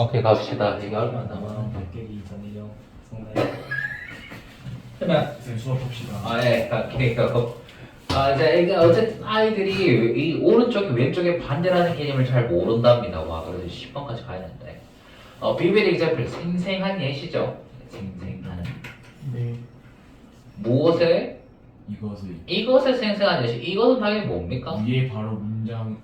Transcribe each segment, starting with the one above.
오케이 갑시다. 이게 얼마 남아? 깨기 전이요 상당히 그러면 쌤 수업합시다 아 예, 오케이 그거. 아 이제 이게 어쨌든 아이들이 이 오른쪽에 왼쪽에 반대라는 개념을 잘 모른답니다. 와 그래서 10번까지 가야 되는데. 어 비밀 example 생생한 예시죠. 생생한 네 무엇에 이것을 이것의 생생한 예시. 이것은 당연히 뭡니까? 위에 바로 문장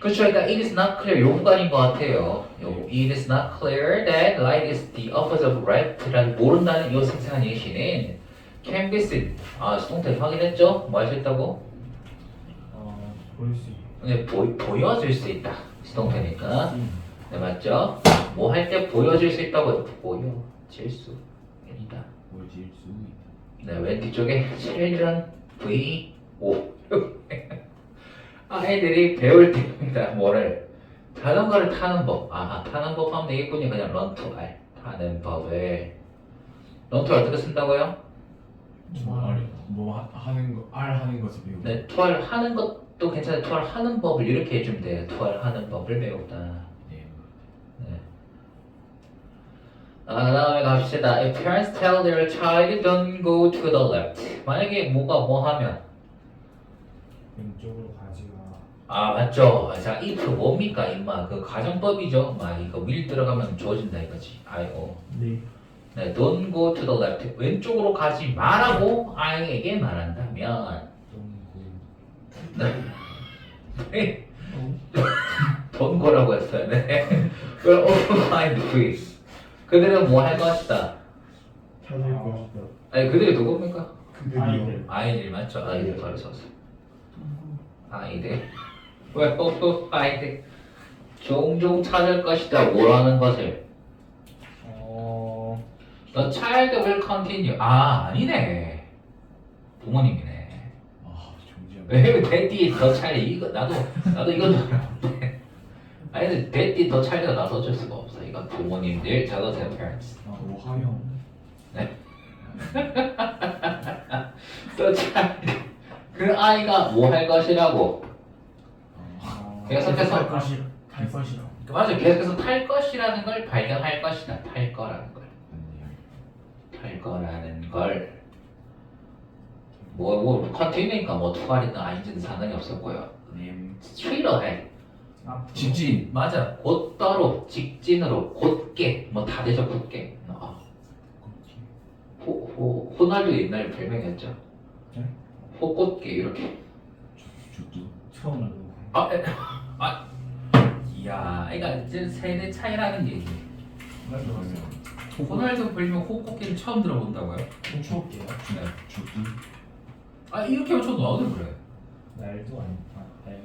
그렇죠. 그러니까 it is not clear 요 구간인 것 같아요. 요, it is not clear that light is the opposite of red라는 모른다는 이 생생한 예시는 can be seen. 아 수동태 확인했죠? 뭐 할 수 있다고? 어, 보일 수 있... 네, 보, 보여줄 수 있다. 수동태니까. 네 맞죠? 뭐 할 때 보여줄 수 있다고 보여질 수 있다. 보여질 수 있다. 네, 왼 뒤쪽에 children V O 아이들이 배울 때입니다. 뭐를 자전거를 타는 법. 아, 타는 법 하면 되겠군요. 그냥 R 타는 법을 R 어떻게 쓴다고요? 뭐, 알, 뭐 하, 하는 거, 알 하는 것을 배우고 네, R 하는 것도 괜찮아요. R 하는 법을 이렇게 해주면 돼요. R 하는 법을 배우다. 네. 네. 아, 다음에 갑시다. If parents tell their child don't go to the left. 만약에 뭐가 뭐 하면 왼쪽으로 가지마 아 맞죠. 자 if 뭡니까 임마 그 가정법이죠. 막 이거 밀 들어가면 좋아진다 이거지. 아이고. 네 네, don't go to the left. 왼쪽으로 가지 말라고 아이에게 말한다면 네. don't go라고 했어요. 네. Will open find please. 그들은 뭐 할 것이다. 찾을 것이다 아니 그들이 누굽니까? 아이들 아이들 맞죠? 아이들 바로 썼어. 아이들. 왜 오픈 아이들 종종 찾을 것이다. 뭐라는 것을. 어... The child will continue. 아 아니네. 부모님이네. 아 정지하고 왜 daddy the child 이거 나도 나도 이건 줄 알았는데. 아니 daddy the child가 나서 어쩔 수가 없어. 이건 부모님들 저거 제 parents. 아 오하영 The child. 그 아이가 뭐 할 것이라고. 어... 계속해서- 할 것이 할 것이라 맞아. 계속해서 탈 것이라는 걸 발견할 것이다. 탈 거라는 걸. 아니야 탈 거라는 걸. 뭐, 뭐, 컨테이너니까 뭐, 투발이든 아닌지는 상관이 없었고요. 님 straight ahead. 앞으로 직진 맞아. 곧바로, 직진으로, 곧게. 뭐, 다 되죠, 곧게. 어. 호, 호, 호날두 옛날 별명이었죠. 네? 호꽃게, 이렇게. 주도 처음 알고 아, 에, 아. 이 야, 그러니까 이제 세대 차이라는 얘기. 호날두 별명 호꽃게는 처음 들어본다고요? 좀 추울게요 네. 주도 아, 이렇게 하면 저 나오는 그래. 날도 아니 아, 날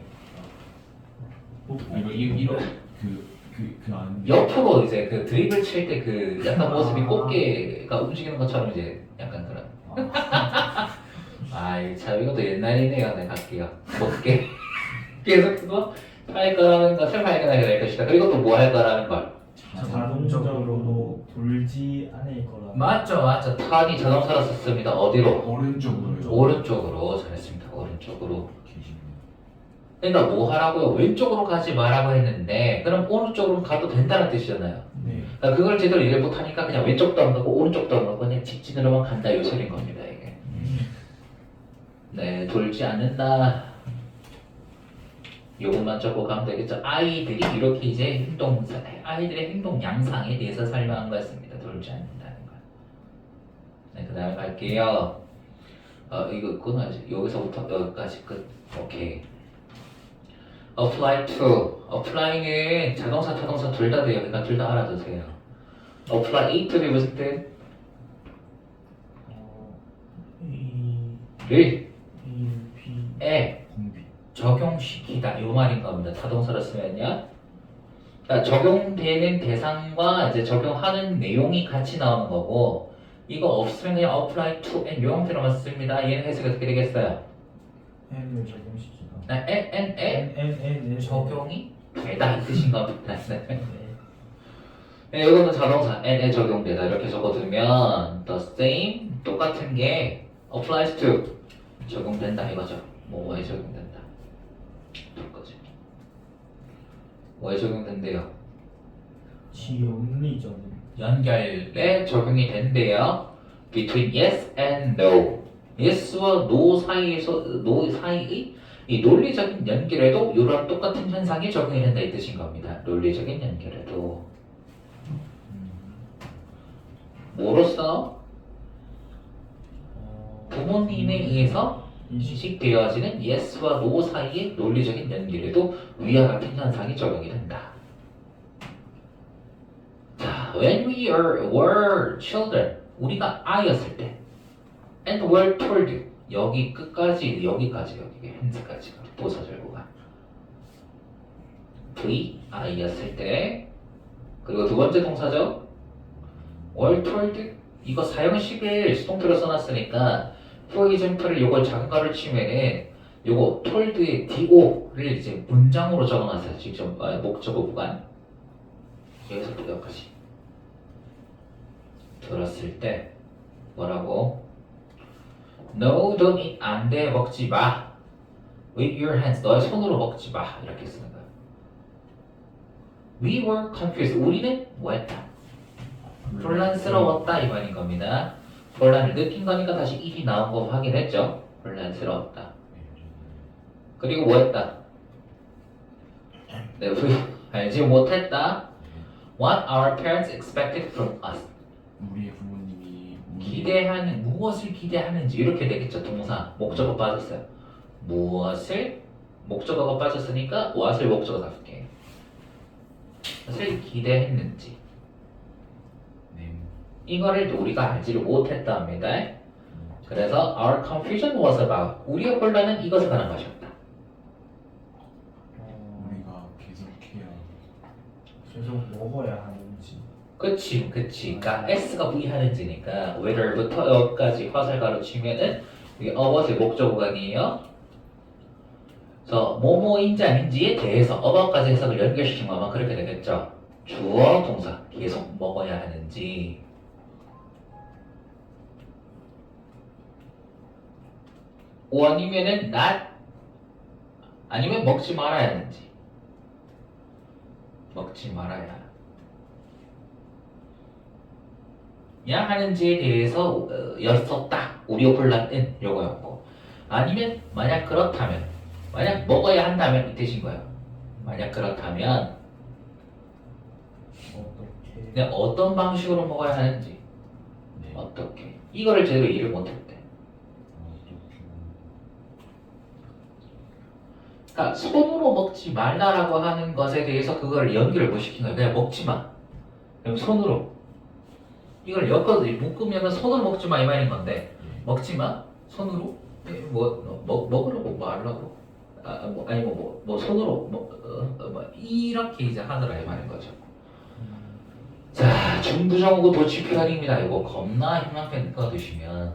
아 이거 이 이런 그그그 안. 옆으로 이제 그 드립을 칠 때 그 약간 모습이 꽃게가 움직이는 것처럼 이제 약간 그런. 아이 참 이것도 옛날이네요. 내가 갈게요. 꽃게. 계속 그거 할 거라는 것을 발견하게 될 것이다. 그리고 또 뭐 할 거라는 걸. 자동적으로 돌지 않을 거라 맞죠, 맞죠. 턴이 자동차로 썼습니다. 어디로? 오른쪽으로 오른쪽으로 잘했습니다. 오른쪽으로. 그러니까 뭐 하라고요? 왼쪽으로 가지 말라고 했는데 그럼 오른쪽으로 가도 된다는 뜻이잖아요. 네 그러니까 그걸 제대로 이해 못하니까 그냥 왼쪽도 안 가고 오른쪽도 안 가고 그냥 직진으로만 간다 이 소리인 겁니다 이게 네 돌지 않는다 요것만 적고 가면 되겠죠. 아이들이 이렇게 이제 행동 아이들의 행동 양상에 대해서 설명한 거였습니다. 돌지 않는다는 거 네 그 다음에 갈게요. 어 이거 끊어야지 여기서부터 여기까지 끝. 오케이. Apply to. Apply는 자동사 타동사 둘 다 돼요. 그러니까 둘 다 알아두세요. Apply to이 무슨 뜻? 를. 에 적용시키다. 요 말인 겁니다. 타동사로 쓰면요 그러니까 적용되는 대상과 이제 적용하는 내용이 같이 나오는 거고 이거 없으면 그냥 apply to and 요 형태로만 씁니다. 얘는 해석이 어떻게 되겠어요? N을 적용시키다. 아, and, and, and N N N 적용이 되다 이 뜻인 겁니다. 네. 네, 이거는 자동사 n에 적용되다. 이렇게 적어두면 the same 똑같은 게 applies to 적용된다 이거죠. 뭐에 적용된다. 똑같이. 뭐에 적용된대요? 지 논리적인 연결에 적용이 된대요. Between yes and no. yes와 no 사이에서 no 사이의 이 논리적인 연결에도 이런 똑같은 현상이 적용이 된다 이 뜻인 겁니다. 논리적인 연결에도 뭐로써 어, 부모님에 의해서 인식 인식되어지는 yes와 no 사이의 논리적인 연결에도 위와 같은 현상이 적용이 된다. 자, when we are, were children, 우리가 아이였을 때, and were told, 여기 끝까지, 여기까지, 여기 도서절 구간. V, 아이였을 때, 그리고 두 번째 동사죠. were told, 이거 사형식을 수동태로 써놨으니까, example을 요걸 작은 가로 치면은 요거 told의 do를 이제 문장으로 적어놨어요. 직접 아, 목적어 구간 여기서부터 여기까지 들었을 때 뭐라고? No, don't eat 안 돼 먹지 마. With your hands 너의 손으로 먹지 마 이렇게 쓰는 거야. We were confused. 우리는 뭐했다? 혼란스러웠다 이 말인 겁니다. 혼란을 느낀 거니까 다시 일이 나온 거 확인했죠. 혼란스러웠다. 그리고 뭐 했다? 네, 우리 알지 못했다. What our parents expected from us. 우리의 부모님이 기대하는 무엇을 기대하는지 이렇게 되겠죠. 동사 목적어 빠졌어요. 무엇을 목적어가 빠졌으니까 what을 목적어 답게. 무엇을 기대했는지 네. 이거를 우리가 알지를 못했답니다. 그래서 our confusion was about 우리의 혼란은 이것에 관한 것이었다. 어, 우리가 계속해야 계속 먹어야 하는지 그치, 그치. 그러니까 S가 V 하는지니까 whether부터 여기까지 화살 가로 치면은 이게 about의 목적 구간이에요. 그래서 뭐뭐인지 아닌지에 대해서 about까지 해석을 연결시킨 거면 그렇게 되겠죠. 주어, 동사 계속 먹어야 하는지. 오 아니면은 not 아니면 먹지 말아야 하는지. 먹지 말아야. 야 하는지에 대해서 어, 였었다. 우리 혼란은 요거였고 아니면 만약 그렇다면 만약 먹어야 한다면 이 뜻인 거예요. 만약 그렇다면 어떻게 어떤 방식으로 먹어야 하는지 네. 어떻게 이거를 제대로 이해를 못했대. 그러니까 손으로 먹지 말라라고 하는 것에 대해서 그걸 연결을 못 시킨 거예요. 그냥 먹지 마. 그럼 손으로. 이걸 엮어서 묶으면 손으로 먹지 마 이 말인 건데 먹지 마? 손으로? 예, 뭐 먹, 먹으라고 뭐 하려고? 아, 뭐, 아니 뭐, 뭐, 뭐 손으로 뭐, 어, 어, 뭐 이렇게 이제 하더라 이 말인 거죠. 자 중부정하고 도치 표현입니다. 이거 겁나 희망펜 꺼두시면.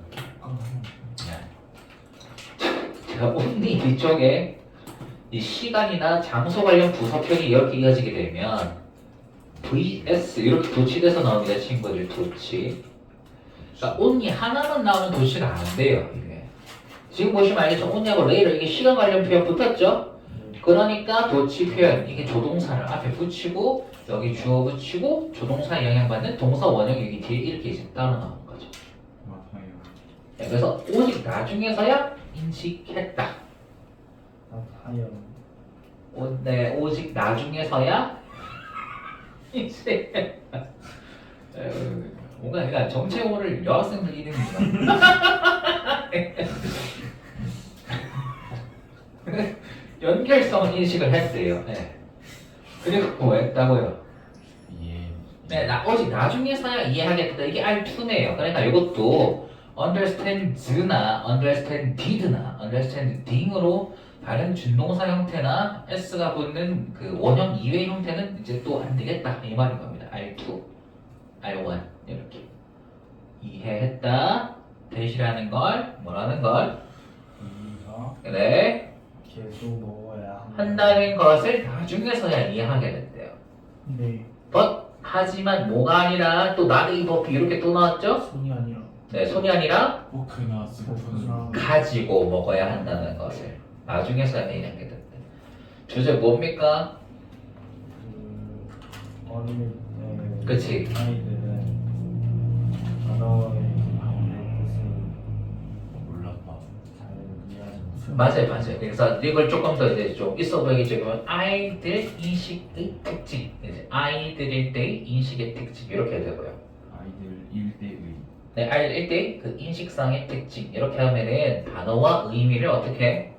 제가 온리 뒤쪽에 이 시간이나 장소 관련 부서편이 이렇게 이어지게 되면 VS 이렇게 도치돼서 나옵니다 친구들 도치. 그러니까 온리 하나만 나오면 도치가 안 돼요 이게. 지금 보시면 알겠죠? 온리하고 레이더 이게 시간 관련 표현 붙었죠? 그러니까 도치 표현 이게 조동사를 앞에 붙이고 여기 주어 붙이고 조동사에 영향받는 동사 원형 여기 뒤에 이렇게 이제 따로 나오는 거죠. 네, 그래서 오직 나중에서야 인식했다 나타연 오, 네, 오직 나중에서야 이제 뭔가 그러니까 정체호를 여학생들 이름이죠. 연결성 인식을 했대요. 네. 그리고 뭐 했다고요? 예. 네, 나, 오직 나중에서야 이해하겠다. 이게 R2네요. 그러니까 이것도 understands나 understanded나 understanding으로 다른 준동사 형태나 s가 붙는 그 원형 이외 형태는 이제 또 안 되겠다. 이 말인 겁니다. R2, R1 이렇게. 이해했다. 대시라는 걸 뭐라는 걸? 그래. 계속 먹어야 한다는 것을 나중에서야 이해하게 된대요. 네. But 하지만 뭐가 아니라 또 a 버피 이렇게 또 나왔죠? 손이 아니라. 네, 손이 아니라 포크나 스푼. 포크나 가지고 먹어야 한다는 것을 나중에서야 이해하게 된대. 주제 뭡니까? 그 어린이 때 그치. 아이들은 단어의 가운데 뜻을 몰랐다. 잘 이해하지 못해요. 맞아요, 맞아요. 그래서 이걸 조금 더 이제 좀 있어 보이게 그러면 아이들 인식의 특징, 이제 아이들일 때의 인식의 특징 이렇게 되고요. 아이들 일대의 네, 아이들 때그 인식상의 특징 이렇게 하면은 단어와 의미를 어떻게 잘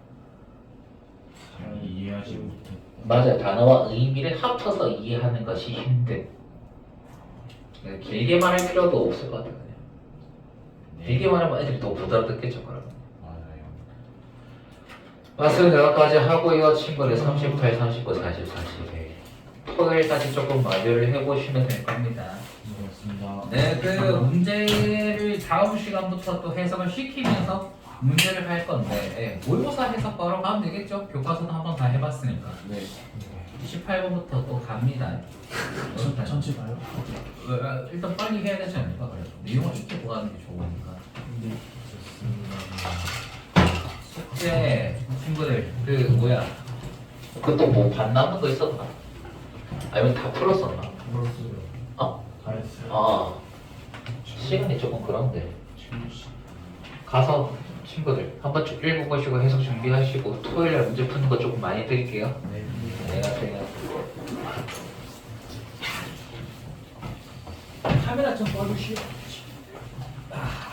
못했다. 맞아요. 단어와 의미를 합쳐서 이해하는 것이 힘든. 그래서 길게 말할 필요도 없을 것 같아요. 그냥. 길게 말하면 애들이 더 부담듣겠죠, 그러면. 맞아요. 마스를 대화까지 하고요. 친구들 38, 39, 40, 41. 토요일까지 조금 마주를 해보시면 될 겁니다. 네, 그 문제를 다음 시간부터 또 해석을 시키면서 문제를 할 건데 예, 모의고사 해석 바로 가면 되겠죠? 교과서는 한번 다 해봤으니까. 네. 18번부터 또 갑니다. 전- 전체 봐요? 어, 어, 일단 빨리 해야 되지 않을까? 그래도 내용을 익히 보가는 게 좋으니까. 네. 숙제 친구들 그 뭐야? 그것도 뭐 반남은 거 있었나? 아니면 다 풀었었나? 물었어요. 어? 다 했어요. 아 시간이 조금 그런데 가서 친구들 한 번쯤 읽어보시고 해석 준비하시고 토요일 날 문제 푸는 거 조금 많이 드릴게요. 네. 네 안녕하세요. 카메라 좀 꺼주시오. 아.